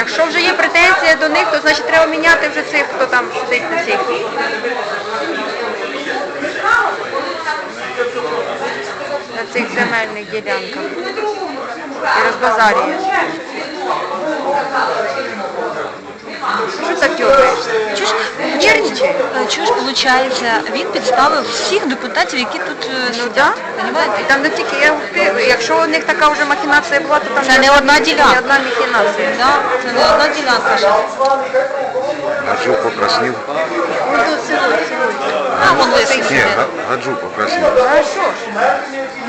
Якщо вже є претензія до них, то значить треба міняти вже цих, хто там сидить на цих. На цих земельних ділянках. І розбазарює. Що так дергаєшся? Чуєш, Нервничає? е, чуєш, виходить, він підставив всіх депутатів, які тут е, Ну сидять. Понімаєте? Там не тільки я якщо у них така вже махінація була, то там Це не одна ділянка. Не одна махінація. Да, це не одна ділянка. ж. Гаджу покраснів. Ну тут село. А, вон лисий Ні, сидить. га- гаджу що ж?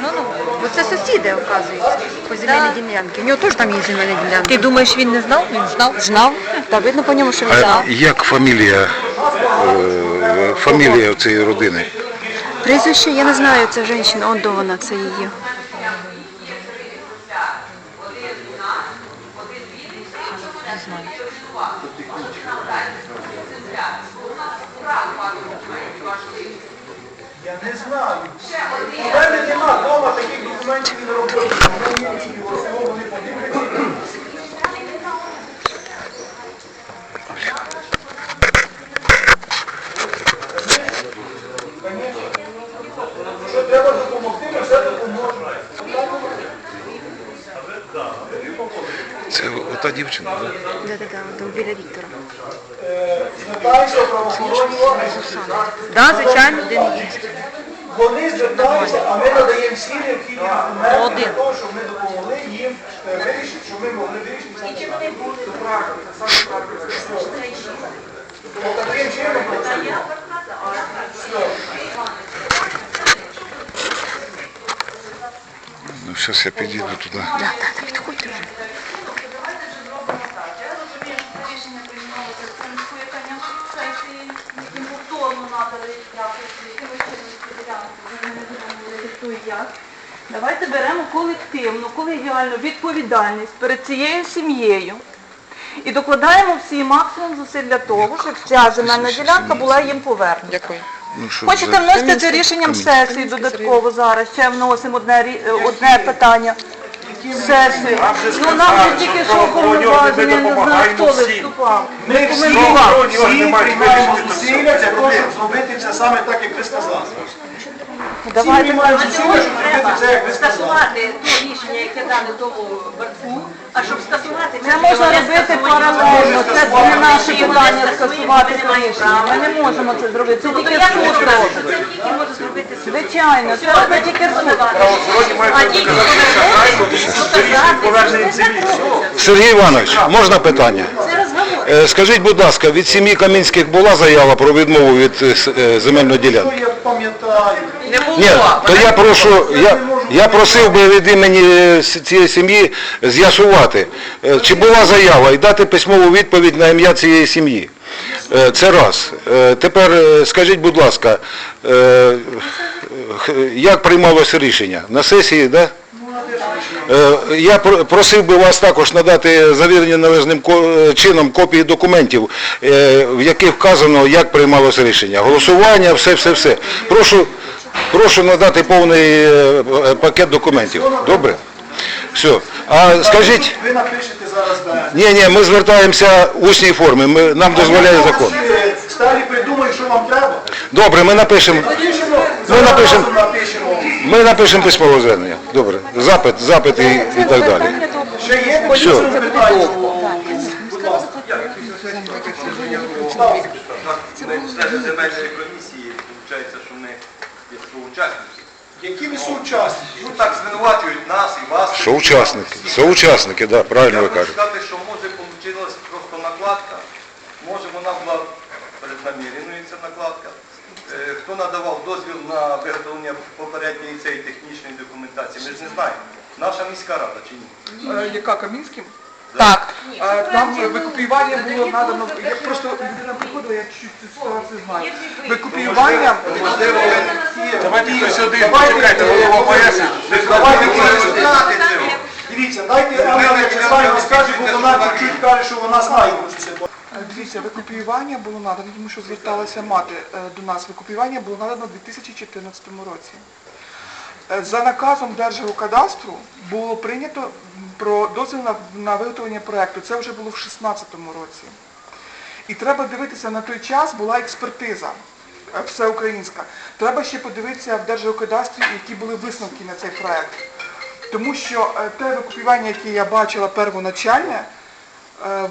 Ну, ну. Бо це сусіди, оказується, по земельній ділянці. У нього теж там є земельна ділянка. Ти думаєш, він не знав? Він знав. знав? Та видно по ньому, що він А знав. як фамілія, е, фамілія цієї родини? Прізвище я не знаю, це жінка, он до вона, це її. Я не знаю. У мене нема вдома таких документів і не робити. Вони подивляться. Що треба допомогти, ми все допоможемо. Це ота дівчина, так? Да-да-да, до біля Віктора. Звертаюся правоохоронні органи. Да, звичайно, один є. Вони звертаються, а ми надаємо всі необхідні документи для того, щоб ми допомогли їм е, вирішити, щоб ми могли вирішити. Скільки вони будуть? Таким чином, Ну, зараз я підійду туди. Да, да, да, підходьте вже. Як. Давайте беремо колективну, колегіальну відповідальність перед цією сім'єю і докладаємо всі максимум зусиль для того, щоб ця земельна ділянка була їм повернута. Дякую. Ну, що Хочете за- вносити це рішенням сесії додатково зараз, ще вносимо одне, е, одне питання. Сесію. Ну нам же тільки що повноваження, я не знаю, хто виступав. Ми всі приймаємо зусилля для того, щоб зробити це саме так, як ви сказали. Всі Давайте приймаємо зусилля, щоб зробити це, як ви скасувати то рішення, яке дане тому борцу, а щоб скасувати Це можна робити паралельно, це не наше питання скасувати це рішення. Ми не можемо це зробити, це тільки Я суд робить. це тільки може зробити суд. Звичайно, це робить тільки суд. А ті, хто Сергій Іванович, можна питання? Е, Скажіть, будь ласка, від сім'ї Камінських була заява про відмову від е, е, земельної ділянки? Я пам'ятаю? Ні, то я прошу, я, я просив би від імені цієї сім'ї з'ясувати, чи була заява і дати письмову відповідь на ім'я цієї сім'ї. Це раз. Тепер скажіть, будь ласка, як приймалося рішення? На сесії, так? Да? Е, Я просив би вас також надати завірені належним е, чином копії документів, е, в яких вказано, як приймалося рішення. Голосування, все, все, все. Прошу, прошу надати повний пакет документів. Добре? Все. А скажіть, Ви напишете зараз ні, ні, ми звертаємося в усній формі, ми, нам дозволяє закон. Старі придумають, що вам треба. Добре, ми напишемо. Напишемо. Ми напишемо. Ми напишемо письмове звернення. Добре. Запит, запит і, і так далі. Все. земельної комісії, виходить, що ми є співучасники. Які ви соучасники? Ну так звинувачують нас і вас. Соучасники. Соучасники, так, правильно Я ви хочу кажете. сказати, що може вийшла просто накладка, може вона була преднаміреною, ця накладка. Е, Хто надавав дозвіл на виготовлення попередньої цієї технічної документації, ми ж не знаємо. Наша міська рада чи ні? Е, Яка Камінським? Так. Е, Там е, викопіювання було надано, я просто людина приходила, я чуть ситуацію знаю. Викопіювання, Можливо, давайте хтось один, почекайте, голова пояснить. Давайте не будемо знати цього. Дивіться, дайте Анна Вячеславівна скаже, бо вона чуть каже, що вона знає про це. Е, Дивіться, викопіювання було надано, тому що зверталася мати е, до нас. Викопіювання було надано у 2014 році. Е, За наказом Держгеокадастру було прийнято про дозвіл на, виготовлення проєкту. Це вже було в 2016 році. І треба дивитися, на той час була експертиза всеукраїнська. Треба ще подивитися в Держгеокадастрі, які були висновки на цей проєкт. Тому що те викупівання, яке я бачила первоначальне,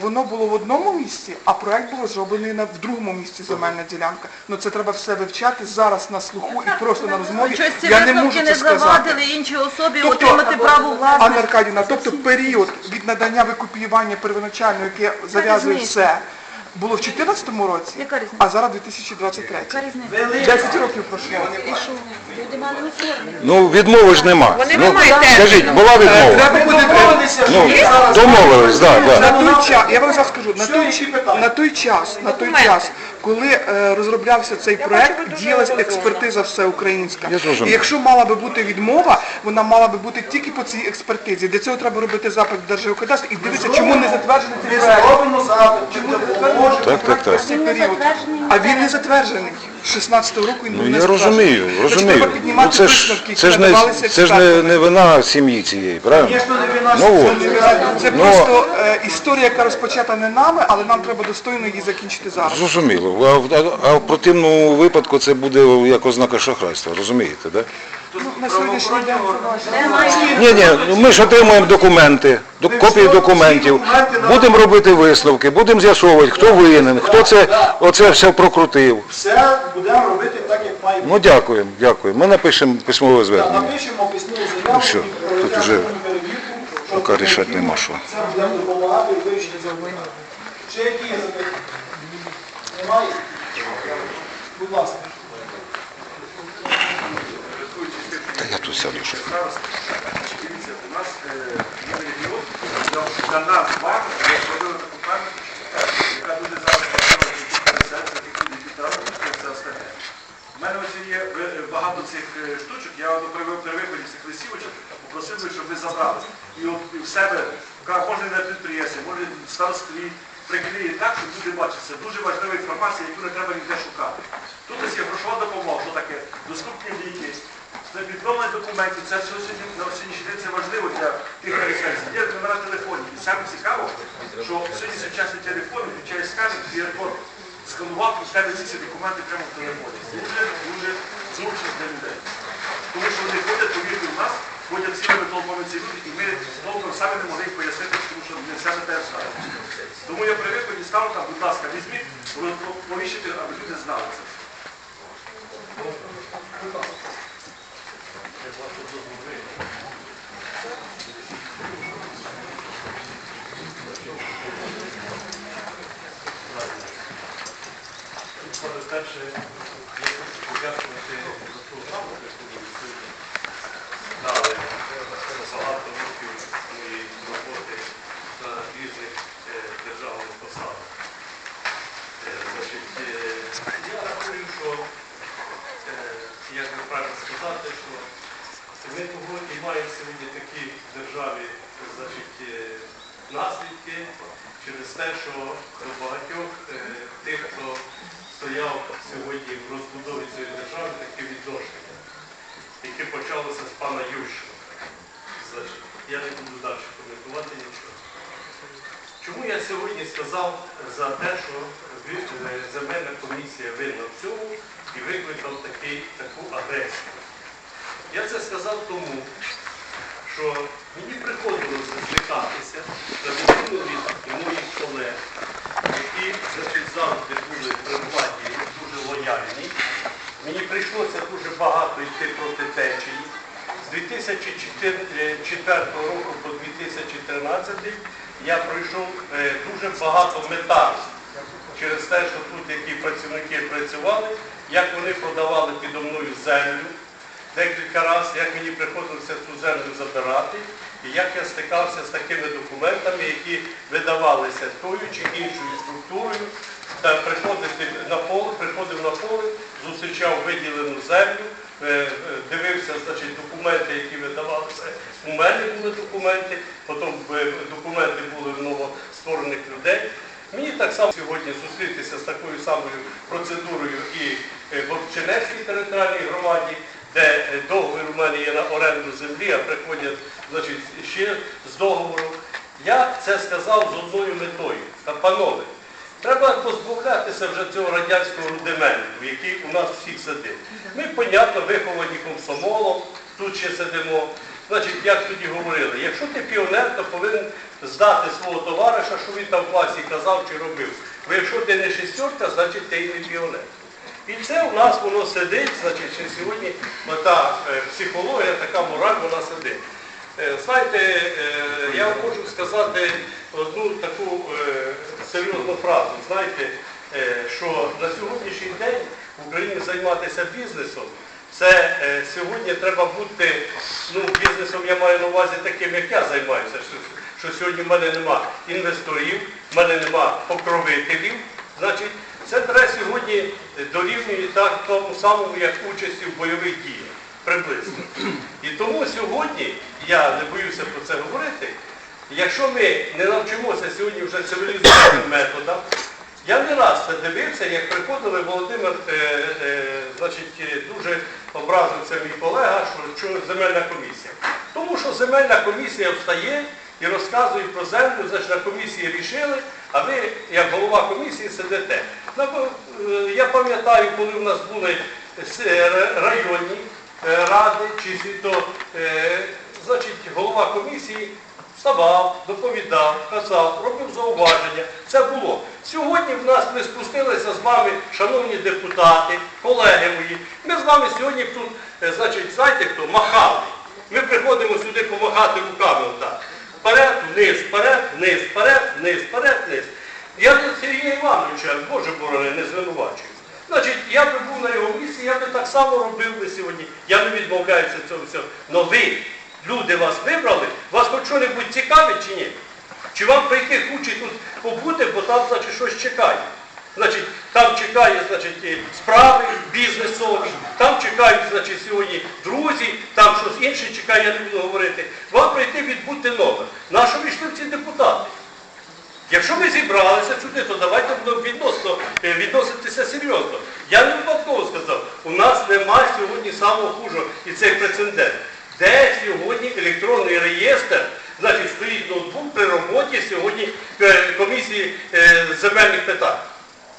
воно було в одному місці, а проєкт був зроблений в другому місці земельна ділянка. Ну це треба все вивчати зараз на слуху і просто на розмові. Щось ці Я не можу не сказати. завадили іншій особі Тобто, отримати право Анна власності. Аркадівна, тобто період від надання викупіювання первоначально, яке зав'язує все, було в 2014 році, Яка різниця? а зараз 2023. Яка різниця? 10 років пройшло. Ну, відмови ж нема. Вони ну, не мають скажіть, була відмова? Треба. Домовилися, Ну, домовились, так, На той час, я вам зараз скажу, на той, на той час, на той час, коли е, розроблявся цей проект, діялась експертиза всеукраїнська. Я зрозумів. І якщо мала би бути відмова, вона мала би бути тільки по цій експертизі. Для цього треба робити запит в Держгеокадастр і дивитися, чому не затверджений цей Ми проект. зробимо запит, Чому не допоможемо. затверджений Так, так, так. ось цей період? А він не затверджений. З 16-го року він був Ну не я затверджений. розумію, Значить, розумію. треба Ну піднімати це ж висновки, які це ж не надавалися це ж не, експертами. не вина сім'ї цієї, правильно? Звісно, не вина Ну от. Це Ну, просто е, історія, яка розпочата не нами, але нам треба достойно її закінчити зараз. Зрозуміло. А, в- а в противному випадку це буде як ознака шахрайства, розумієте, Ну, на сьогоднішній день. Ні, ні, ну ми ж отримуємо документи, до, копії документів, будемо робити висновки, будемо з'ясовувати, хто винен, хто це оце все прокрутив. Все будемо робити так, як має бути. Ну дякуємо, дякуємо. Ми напишемо письмове звернення. Напишемо письмову заяву, і проведемо тут уже перевірку, що поки рішати нема що. Це буде допомагати у вирішенні завдання. Ще які є запитання? Немає? Будь ласка. Та я тут сяду. що. У е, для- нас важко, зробили таку пам'ять, яка буде зараз півтора це остальне. У мене ось є е, багато цих е, штучок, я при, виході цих листівочок попросив щоб ви забрали. І от в себе, може на підприємстві, може в старостві, приклеїть так, щоб люди бачили. Це дуже важлива інформація, яку не треба ніде шукати. Тут ось є грошова допомога, що таке доступні відновлення документів, це сьогодні на сьогоднішній день це важливо для тих переселенців. Є номера телефонів. І саме цікаво, що сьогодні сучасні телефони включає сканер, QR-код, сканував і ставить ці всі документи прямо в телефоні. Дуже, дуже зручно для людей. Тому що вони ходять, повірте, у нас ходять цілими толпами ці люди, і ми толком самі не могли їм пояснити, тому що не не те. Тому я при виході стану там, будь ласка, візьміть, повіщити, аби люди знали це. Саме перше, я хочу рахую, що, е, як ви правильно сказати, що ми того і маємо сьогодні такі в державі значить, е, наслідки через те, що до багатьох е, тих, хто стояв сьогодні в розбудові цієї держави, такі відношення, які почалися з пана Ющенка. Значить, я не буду далі коментувати нічого. Чому я сьогодні сказав за те, що е, земельна комісія винна в цьому і викликав такий, таку агресію? Я це сказав тому, що мені приходилося звикатися на відміну від моїх колег, які завжди були при владі дуже лояльні. Мені прийшлося дуже багато йти проти течії. З 2004 року по 2013 я пройшов е, дуже багато металів через те, що тут які працівники працювали, як вони продавали підо мною землю декілька разів, як мені приходилося цю землю забирати, і як я стикався з такими документами, які видавалися тою чи іншою структурою, та приходити на поле, приходив на поле, зустрічав виділену землю, е, е, дивився значить, документи, які видавалися. У мене були документи, потім е, документи були в новостворених людей. Мені так само сьогодні зустрітися з такою самою процедурою і в Чернецькій територіальній громаді, де е, договір у мене є на оренду землі, а приходять значить, ще з договору. Я це сказав з одною метою. Та, панове, треба позбавлятися вже цього радянського рудименту, який у нас всіх сидить. Ми, понятно, виховані комсомолом, тут ще сидимо. Значить, як тоді говорили, якщо ти піонер, то повинен здати свого товариша, що він там в класі казав чи робив. Бо якщо ти не шістерка, значить ти і не піонер. І це у нас воно сидить, значить, ще сьогодні ота е, психологія, така мораль, вона сидить. Е, Знаєте, е, я вам можу сказати одну таку серйозну фразу. Знаєте, що на сьогоднішній день в Україні займатися бізнесом, це сьогодні треба бути, ну, бізнесом я маю на увазі таким, як я займаюся, що, що сьогодні в мене нема інвесторів, в мене нема покровителів. Значить, це треба сьогодні дорівнює так тому самому, як участі в бойових діях, приблизно. І тому сьогодні, я не боюся про це говорити, якщо ми не навчимося сьогодні вже цивілізованим методам, я не раз це дивився, як приходили Володимир, е, е, значить, е, дуже образився мій колега, що, що земельна комісія. Тому що земельна комісія встає і розказує про землю, значить на комісії рішили, а ви, як голова комісії, сидите. Ну, е, Я пам'ятаю, коли в нас були е, ра- районні е, ради, чи то, е, значить, голова комісії вставав, доповідав, казав, робив зауваження. Це було. Сьогодні в нас ми спустилися з вами, шановні депутати, колеги мої. Ми з вами сьогодні тут, е, значить, знаєте хто, махали. Ми приходимо сюди помахати руками отак. Вперед, вниз, вперед, вниз, вперед, вниз, вперед, вниз. Я до Сергія Івановича, Боже борони, не звинувачую. Значить, я би був на його місці, я би так само робив би сьогодні. Я не відмовляюся цього всього. Но ви, люди вас вибрали, вас хоч що-небудь цікавить чи ні? Чи вам прийти хоче тут побути, бо там, значить, щось чекає. Значить, там чекає, значить, справи бізнесові, там чекають, значить, сьогодні друзі, там щось інше чекає, я не буду говорити. Вам прийти відбути номер. На що війшли ці депутати? Якщо ми зібралися сюди, то давайте будемо відносно, е, відноситися серйозно. Я не випадково сказав, у нас немає сьогодні самого хужого і цей прецедент. Де сьогодні електронний реєстр, значить стоїть ноутбук при роботі сьогодні е, комісії е, земельних питань.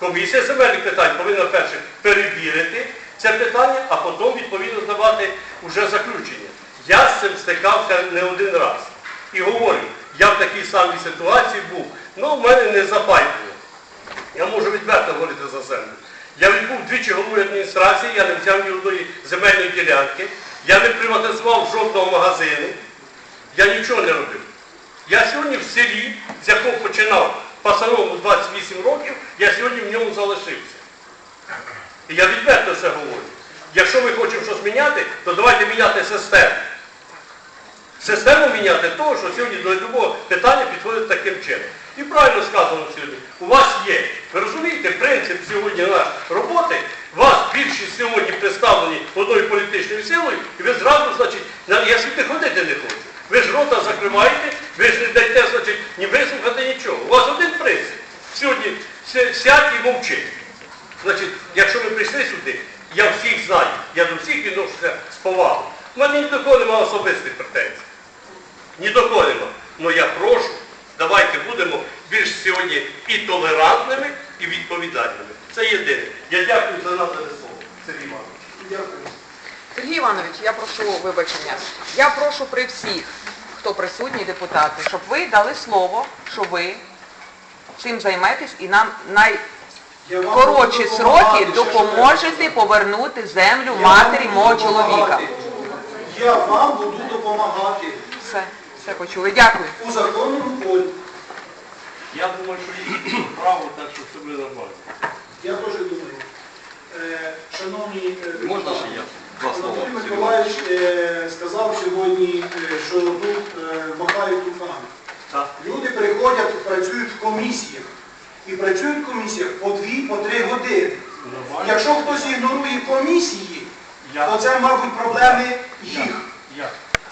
Комісія земельних питань повинна перше перевірити це питання, а потім відповідно давати вже заключення. Я з цим стикався не один раз. І говорю, я в такій самій ситуації був. Ну, в мене не запай. Я можу відверто говорити за землю. Я відбув двічі головою адміністрації, я не взяв ні одної земельної ділянки, я не приватизував жодного магазину, я нічого не робив. Я сьогодні в селі, з якого починав пасаному 28 років, я сьогодні в ньому залишився. І я відверто це говорю. Якщо ми хочемо щось міняти, то давайте міняти систему. Систему міняти того, що сьогодні до любого питання підходить таким чином. І правильно сказано сьогодні, у вас є, ви розумієте, принцип сьогодні на роботи, вас більшість сьогодні представлені одною політичною силою, і ви зразу, значить, я сюди ходити не хочу. Ви ж рота закриваєте, ви ж не даєте, значить, ні вислухати нічого. У вас один принцип. Сьогодні сядь і мовчи. Значить, якщо ми прийшли сюди, я всіх знаю, я до всіх відношуся з повагою. У мене ні до кого немає особистих претензій. Ні до кого нема. Ну я прошу, давайте будемо більш сьогодні і толерантними, і відповідальними. Це єдине. Я дякую за надане слово. Сергій Іванович. Дякую. Сергій Іванович, я прошу вибачення. Я прошу при всіх, хто присутній депутати, щоб ви дали слово, що ви цим займетесь і нам Я вам найкоротші сроки допоможете повернути землю Я матері мого чоловіка. Я вам буду допомагати Все, все почули. Дякую. у законному полі. Я думаю, що є право, так що все буде нормально. Я теж думаю. Е, Шановні е, Можна ще я? Анатолій Миколаївич е, сказав сьогодні, е, що тут е, махають руками. Так. Люди приходять, працюють в комісіях. І працюють в комісіях по дві, по три години. Якщо хтось ігнорує комісії, Я. то це, мабуть, проблеми їх. Я.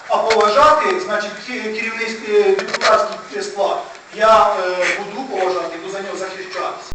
А поважати, значить, ки- керівницький депутатський склад, я е, буду поважати, буду за нього захищатися.